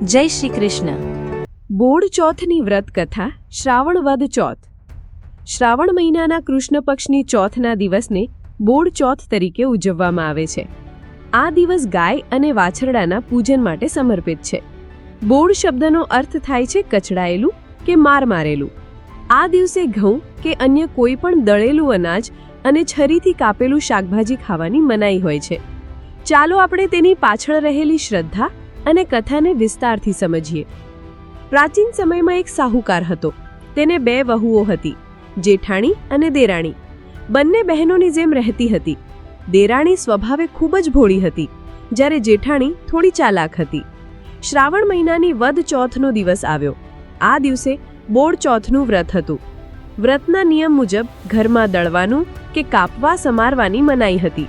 જય શ્રી કૃષ્ણ. બોડ ચોથની વ્રત કથા શ્રાવણ વદ ચોથ. શ્રાવણ મહિનાના કૃષ્ણ પક્ષની ચોથના દિવસને બોડ ચોથ તરીકે ઉજવવામાં આવે છે. આ દિવસ ગાય અને વાછરડાના પૂજન માટે સમર્પિત છે. બોડ શબ્દનો અર્થ થાય છે કચડાયેલું કે માર મારેલું. આ દિવસે ઘઉં કે અન્ય કોઈ પણ દળેલું અનાજ અને છરીથી કાપેલું શાકભાજી ખાવાની મનાઈ હોય છે. ચાલો આપણે તેની પાછળ રહેલી શ્રદ્ધા અને કથાને વિસ્તારથી સમજીએ. પ્રાચીન સમયમાં એક સાહુકાર હતો. તેને બે વહુઓ હતી, જેઠાણી અને દેરાણી. બંને બહેનોની જેમ રહેતી હતી. દેરાણી સ્વભાવે ખૂબ જ ભોળી હતી, જ્યારે જેઠાણી થોડી ચાલાક હતી. શ્રાવણ મહિનાની વદ ચોથનો દિવસ આવ્યો. આ દિવસે બોડ ચોથનું વ્રત હતું. વ્રતના નિયમ મુજબ ઘરમાં દળવાનું કે કાપવા સમારવાની મનાઈ હતી.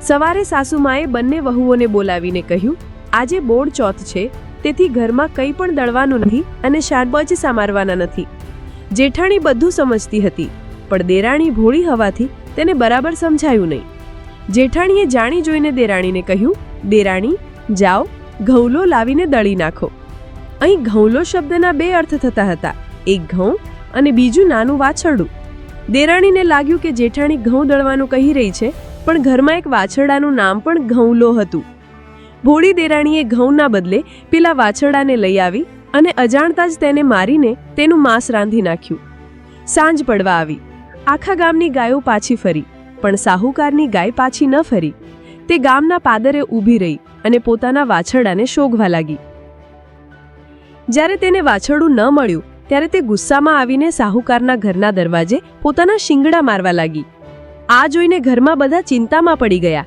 સવારે સાસુમાએ બંને વહુઓને બોલાવીને કહ્યું આજે બોડ ચોથ છે, તેથી ઘરમાં કંઈ પણ દળવાનું નથી અને શાકભાજ સમારવાના નથી. જેઠાણી બધું સમજતી હતી, પણ દેરાણી ભોળી હોવાથી તેને બરાબર સમજાયું નહીં. જેઠાણીએ જાણી જોઈને દેરાણીને કહ્યું, દેરાણી, જાઓ, ઘઉંલો લાવીને દળી નાખો. અહીં ઘઉંલો શબ્દના બે અર્થ થતા હતા, એક ઘઉં અને બીજું નાનું વાછરડું. દેરાણીને લાગ્યું કે જેઠાણી ઘઉં દળવાનું કહી રહી છે, પણ ઘરમાં એક વાછરડાનું નામ પણ ઘઉંલો હતું. ભોળી દેરાણીએ ઘઉંના બદલે પેલા વાછરડાને લઈ આવી અને અજાણતા જ તેને મારીને તેનું માંસ રાંધી નાખ્યું. સાંજ પડવા આવી. આખા ગામની ગાયો પાછી ફરી, પણ સાહુકારની ગાય પાછી ન ફરી. તે ગામના પાદરે ઊભી રહી અને પોતાના વાછરડાને શોધવા લાગી. જ્યારે તેને વાછરડું ન મળ્યું, ત્યારે તે ગુસ્સામાં આવીને સાહુકારના ઘરના દરવાજે પોતાના શિંગડા મારવા લાગી. આ જોઈને ઘરમાં બધા ચિંતામાં પડી ગયા.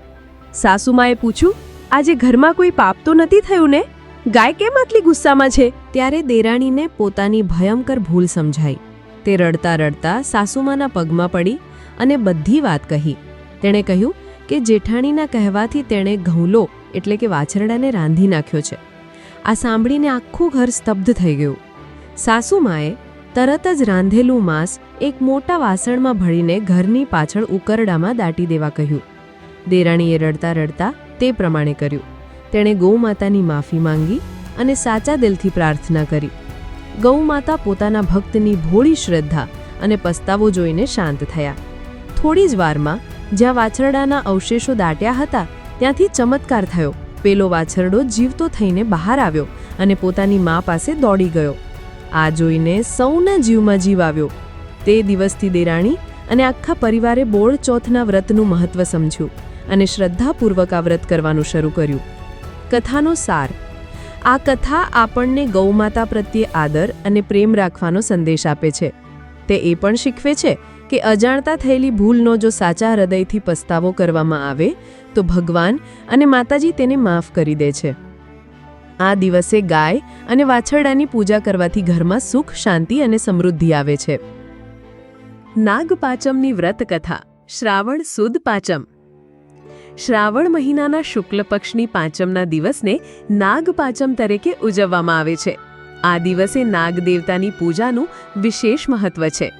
સાસુમાએ પૂછ્યું આજે ઘરમાં કોઈ પાપ તો નથી થયું ને? ગાય કેમ આટલી ગુસ્સામાં છે? ત્યારે દેરાણીને પોતાની ભયંકર ભૂલ સમજાઈ. તે રડતા રડતા સાસુમાના પગમાં પડી અને બધી વાત કહી. તેણે કહ્યું કે જેઠાણીના કહેવાથી તેણે ઘઉંલો એટલે કે વાછરડાને રાંધી નાખ્યો છે. આ સાંભળીને આખું ઘર સ્તબ્ધ થઈ ગયું. સાસુમાએ તરત જ રાંધેલું માંસ એક મોટા વાસણમાં ભળીને ઘરની પાછળ ઉકરડામાં દાટી દેવા કહ્યું. દેરાણીએ રડતા રડતા તે પ્રમાણે કર્યું. તેણે ગૌમાતાની માફી માંગી અને સાચા દિલથી પ્રાર્થના કરી. ગૌમાતા પોતાના ભક્તની ભોળી શ્રદ્ધા અને પસ્તાવો જોઈને શાંત થયા. થોડી જ વારમાં જ્યાં વાછરડાના અવશેષો દાટ્યા હતા, ત્યાંથી ચમત્કાર થયો. પેલો વાછરડો જીવતો થઈને બહાર આવ્યો અને પોતાની મા પાસે દોડી ગયો. આ જોઈને સૌના જીવમાં જીવ આવ્યો. તે દિવસથી દેરાણી અને આખા પરિવારે બોળ ચોથના વ્રતનું મહત્વ સમજ્યું. અને શ્રદ્ધાપૂર્વક આ વ્રત કરવાનું શરૂ કર્યું. કથાનો સાર. આ કથા આપણને ગૌમાતા પ્રત્યે આદર અને પ્રેમ રાખવાનો સંદેશ આપે છે. તે એ પણ શીખવે છે કે અજાણતા થયેલી ભૂલનો જો સાચા હૃદયથી પસ્તાવો કરવામાં આવે, તો ભગવાન અને માતાજી તેને માફ કરી દે છે. આ દિવસે ગાય અને વાછરડાની પૂજા કરવાથી ઘરમાં સુખ, શાંતિ અને સમૃદ્ધિ આવે છે. નાગપાચમની વ્રત કથા. શ્રાવણ સુદ પાંચમ. શ્રાવણ મહિનાના શુક્લ પક્ષની પાંચમના દિવસને નાગપાચમ તરીકે ઉજવવામાં આવે છે. આ દિવસે નાગ દેવતાની પૂજાનું વિશેષ મહત્વ છે.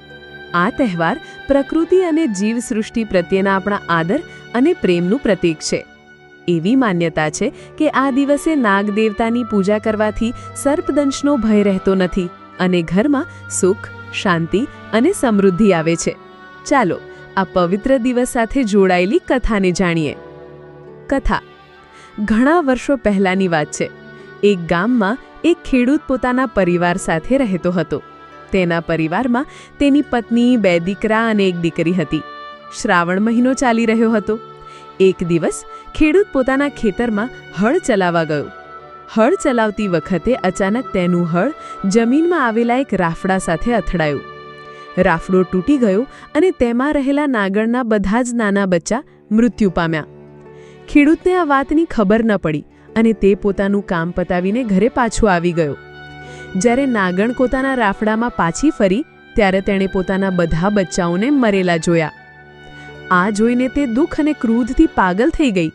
આ તહેવાર પ્રકૃતિ અને જીવસૃષ્ટિ પ્રત્યેના આપણા આદર અને પ્રેમનું પ્રતીક છે. એવી માન્યતા છે કે આ દિવસે નાગ દેવતાની પૂજા કરવાથી સર્પદંશનો ભય રહેતો નથી અને ઘરમાં સુખ, શાંતિ અને સમૃદ્ધિ આવે છે. ચાલો આ પવિત્ર દિવસ સાથે જોડાયેલી કથાને જાણીએ. કથા. ઘણા વર્ષો પહેલાંની વાત છે. એક ગામમાં એક ખેડૂત પોતાના પરિવાર સાથે રહેતો હતો. તેના પરિવારમાં તેની પત્ની, બે દીકરા અને એક દીકરી હતી. શ્રાવણ મહિનો ચાલી રહ્યો હતો. એક દિવસ ખેડૂત પોતાના ખેતરમાં હળ ચલાવવા ગયો. હળ ચલાવતી વખતે અચાનક તેનું હળ જમીનમાં આવેલા એક રાફડા સાથે અથડાયું. રાફડો તૂટી ગયો અને તેમાં રહેલા નાગણના બધા જ નાના બચ્ચા મૃત્યુ પામ્યા. ખેડૂતને આ વાતની ખબર ન પડી અને તે પોતાનું કામ પતાવીને ઘરે પાછો આવી ગયો. જ્યારે નાગણ પોતાના રાફડામાં પાછી ફરી, ત્યારે તેણે પોતાના બધા બચ્ચાઓને મરેલા જોયા. આ જોઈને તે દુઃખ અને ક્રોધથી પાગલ થઈ ગઈ.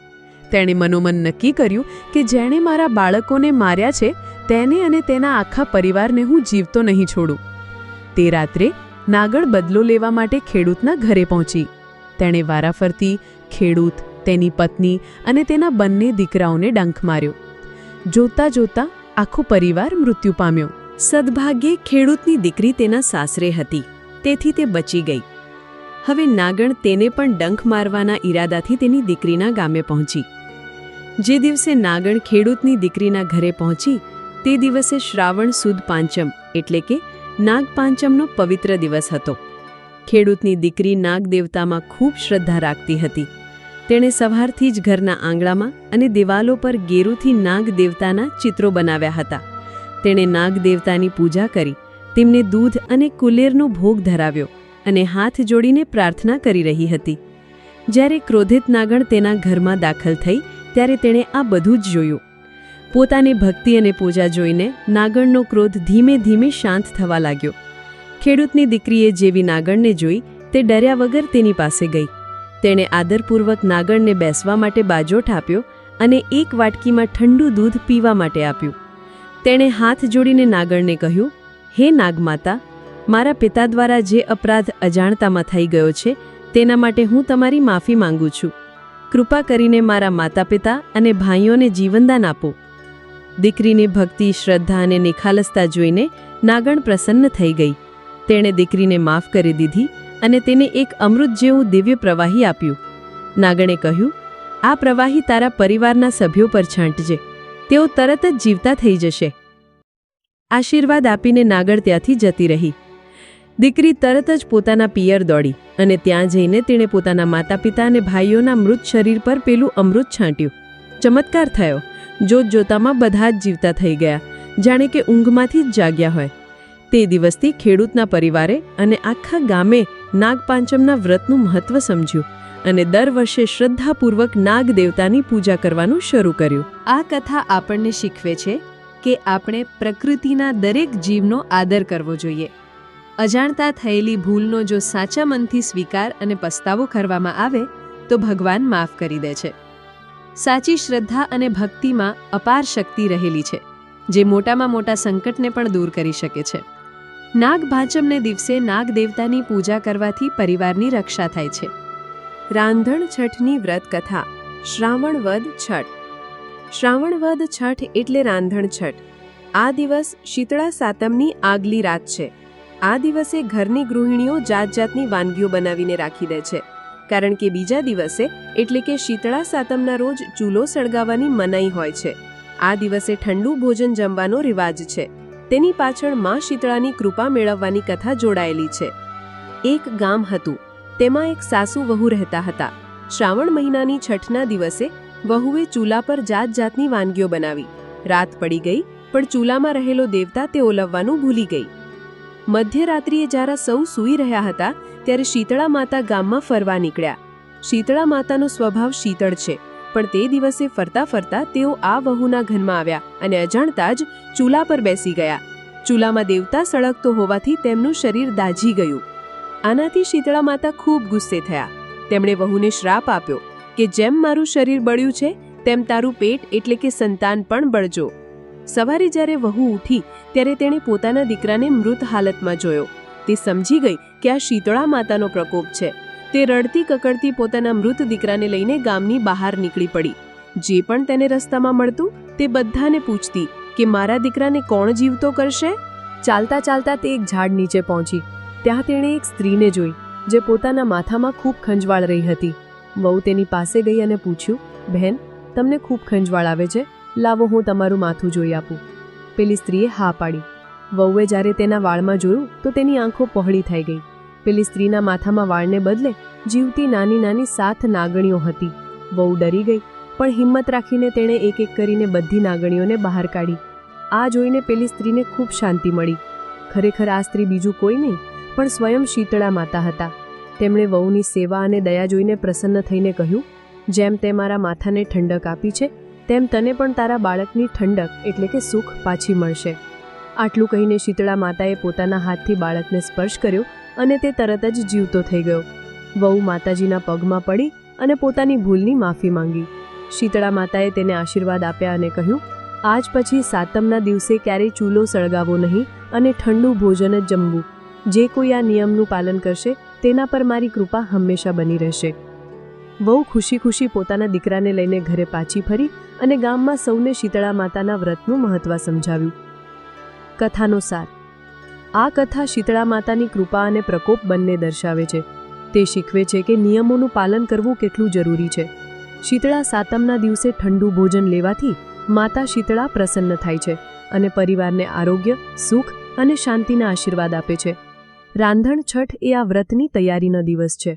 તેણે મનોમન નક્કી કર્યું કે જેણે મારા બાળકોને માર્યા છે, તેને અને તેના આખા પરિવારને હું જીવતો નહીં છોડું. તે રાત્રે નાગણ બદલો લેવા માટે ખેડૂતના ઘરે પહોંચી. તેણે વારાફરતી ખેડૂત, તેની પત્ની અને તેના બંને દીકરાઓને ડંખ માર્યો. જોતા જોતા આખો પરિવાર મૃત્યુ પામ્યો. સદભાગ્યે ખેડૂતની દીકરી તેના સાસરે હતી. તેથી તે બચી ગઈ. હવે નાગણ તેને પણ ડંખ મારવાના ઈરાદાથી તેની દીકરીના ગામે પહોંચી. જે દિવસે નાગણ ખેડૂતની દીકરીના ઘરે પહોંચી, તે દિવસે શ્રાવણ સુદ પાંચમ, એટલે કે નાગપાંચમનો પવિત્ર દિવસ હતો. ખેડૂતની દીકરી નાગદેવતામાં ખૂબ શ્રદ્ધા રાખતી હતી. તેણે સવારથી જ ઘરના આંગણામાં અને દિવાલો પર ગેરુથી નાગદેવતાના ચિત્રો બનાવ્યા હતા. તેણે નાગદેવતાની પૂજા કરી, તેમને દૂધ અને કુલેરનો ભોગ ધરાવ્યો અને હાથ જોડીને પ્રાર્થના કરી રહી હતી. જ્યારે ક્રોધિત નાગણ તેના ઘરમાં દાખલ થઈ, ત્યારે તેણે આ બધું જ જોયું. પોતાની ભક્તિ અને પૂજા જોઈને નાગણનો ક્રોધ ધીમે ધીમે શાંત થવા લાગ્યો. ખેડૂતની દીકરીએ જેવી નાગણને જોઈ તે ડર્યા વગર તેની પાસે ગઈ. તેણે આદરપૂર્વક નાગણને બેસવા માટે બાજોઠ આપ્યો અને એક વાટકીમાં ઠંડુ દૂધ પીવા માટે આપ્યું. તેણે હાથ જોડીને નાગણને કહ્યું, હે નાગમાતા, મારા પિતા દ્વારા જે અપરાધ અજાણતામાં થઈ ગયો છે, તેના માટે હું તમારી માફી માંગુ છું. કૃપા કરીને મારા માતા પિતા અને ભાઈઓને જીવનદાન આપો. દીકરીની ભક્તિ, શ્રદ્ધા અને નિખાલસતા જોઈને નાગણ પ્રસન્ન થઈ ગઈ. તેણે દીકરીને માફ કરી દીધી અને તેને એક અમૃત જેવું દિવ્ય પ્રવાહી આપ્યું. નાગણે કહ્યું, આ પ્રવાહી તારા પરિવારના સભ્યો પર છાંટજે. તેઓ તરત જ જીવતા થઈ જશે. આશીર્વાદ આપીને નાગર ત્યાંથી જતી રહી. દીકરી તરત જ પોતાના પિયર દોડી અને ત્યાં જઈને તેણે પોતાના માતા પિતા અને ભાઈઓના મૃત શરીર પર પેલું અમૃત છાંટ્યું. ચમત્કાર થયો. જોત જોતામાં બધા જ જીવતા થઈ ગયા. જાણે કે ઊંઘમાંથી જ જાગ્યા હોય. તે દિવસથી ખેડૂતના પરિવારે અને આખા ગામે નાગપાંચમના વ્રતનું મહત્વ સમજ્યું અને દર વર્ષે શ્રદ્ધાપૂર્વક નાગ દેવતાની પૂજા કરવાનું શરૂ કર્યું. આ કથા આપણને શીખવે છે કે આપણે પ્રકૃતિના દરેક જીવનો આદર કરવો જોઈએ. અજાણતા થયેલી ભૂલનો જો સાચા મનથી સ્વીકાર અને પસ્તાવો કરવામાં આવે, તો ભગવાન માફ કરી દે છે. સાચી શ્રદ્ધા અને ભક્તિમાં અપાર શક્તિ રહેલી છે, જે મોટામાં મોટા સંકટને પણ દૂર કરી શકે છે. નાગભાચમને દિવસે નાગ દેવતાની પૂજા કરવાથી પરિવારની રક્ષા થાય છે. રાંધણ છઠની વ્રત કથા, શ્રાવણ વદ છઠ. શ્રાવણ વદ છઠ એટલે રાંધણ છઠ. આ દિવસ શીતળા સાતમની આગલી રાત છે. આ દિવસે ઘરની ગૃહિણીઓ જાત જાતની વાનગીઓ બનાવીને રાખી દે છે. કારણ કે બીજા દિવસે, એટલે કે શીતળા સાતમના રોજ, ચૂલો સળગાવવાની મનાઈ હોય છે. આ દિવસે ઠંડુ ભોજન જમવાનો રિવાજ છે. તેની પાછળમાં શીતળાની કૃપા મેળવવાની કથા જોડાયેલી છે. એક ગામ હતું. તેમાં એક સાસુ વહુ રહેતા હતા. શ્રાવણ મહિનાની છઠના દિવસે, વહુએ ચૂલા પર જાત જાતની વાનગીઓ બનાવી. રાત પડી ગઈ, પણ ચૂલામાં રહેલો દેવતા તે ઓલવવાનું ભૂલી ગઈ. મધ્યરાત્રિએ જ્યારે સૌ સૂઈ રહ્યા હતા ત્યારે શીતળા માતા ગામમાં ફરવા નીકળ્યા. શીતળા માતાનો સ્વભાવ શીતળ છે, પણ તે દિવસે ફરતા ફરતા તેઓ આ વહુના ઘરમાં આવ્યા અને અજાણતા જ ચૂલા પર બેસી ગયા. ચૂલામાં દેવતા સળગતો હોવાથી તેમનું શરીર દાઝી ગયું. આનાથી શીતળા માતા ખૂબ ગુસ્સે થયા. તેમણે વહુને શ્રાપ આપ્યો કે જેમ મારું શરીર બળ્યું છે, તેમ તારું પેટ એટલે કે સંતાન પણ બળજો. સવારે જ્યારે વહુ ઉઠી, ત્યારે તેણે પોતાના દીકરાને મૃત હાલતમાં જોયો. તે સમજી ગઈ કે આ શીતળા માતાનો પ્રકોપ છે. તે રડતી કકડતી પોતાના મૃત દીકરાને લઈને ગામની બહાર નીકળી પડી. જે પણ તેને રસ્તામાં મળતું, તે બધાને પૂછતી કે મારા દીકરાને કોણ જીવતો કરશે? ચાલતા ચાલતા તે એક ઝાડ નીચે પહોંચી. ત્યાં તેણે એક સ્ત્રીને જોઈ, જે પોતાના માથામાં ખૂબ ખંજવાળ રહી હતી. વહુ તેની પાસે ગઈ અને પૂછ્યું, બહેન, તમને ખૂબ ખંજવાળ આવે છે. લાવો હું તમારું માથું જોઈ આપું. પેલી સ્ત્રીએ હા પાડી. વહુએ જ્યારે તેના વાળમાં જોયું, તો તેની આંખો પહોળી થઈ ગઈ. પેલી સ્ત્રીના માથામાં વાળને બદલે જીવતી નાની નાની સાત નાગણીઓ હતી. વહુ ડરી ગઈ, પણ હિંમત રાખીને તેણે એક એક કરીને બધી નાગણીઓને બહાર કાઢી. આ જોઈને પેલી સ્ત્રીને ખૂબ શાંતિ મળી. ખરેખર આ સ્ત્રી બીજું કોઈ નહીં, પણ સ્વયં શીતળા માતા હતા. તેમણે વહુની સેવા અને દયા જોઈને પ્રસન્ન થઈને કહ્યું, જેમ તે મારા માથાને ઠંડક આપી છે, તેમ તને પણ તારા બાળકની ઠંડક એટલે કે સુખ પાછી મળશે. આટલું કહીને શીતળા માતાએ પોતાના હાથથી બાળકને સ્પર્શ કર્યો અને તે તરત જ જીવતો થઈ ગયો. વહુ માતાજીના પગમાં પડી અને પોતાની ભૂલની માફી માંગી. શીતળા માતાએ તેને આશીર્વાદ આપ્યા અને કહ્યું, આજ પછી સાતમના દિવસે ક્યારેય ચૂલો સળગાવો નહીં અને ઠંડુ ભોજન જ જમવું. જે કોઈ આ નિયમનું પાલન કરશે, તેના પર મારી કૃપા હંમેશા બની રહેશે. વહુ ખુશી ખુશી પોતાના દીકરાને લઈને ઘરે પાછી ફરી અને ગામમાં સૌને શીતળા માતાના વ્રતનું મહત્વ સમજાવ્યું. કથાનો સાર આ કથા શીતળા માતાની કૃપા અને પ્રકોપ બંને દર્શાવે છે. તે શીખવે છે કે નિયમોનું પાલન કરવું કેટલું જરૂરી છે. શીતળા સાતમના દિવસે ઠંડુ ભોજન લેવાથી માતા શીતળા પ્રસન્ન થાય છે અને પરિવારને આરોગ્ય, સુખ અને શાંતિના આશીર્વાદ આપે છે. રાંધણ છઠ એ આ વ્રતની તૈયારીનો દિવસ છે.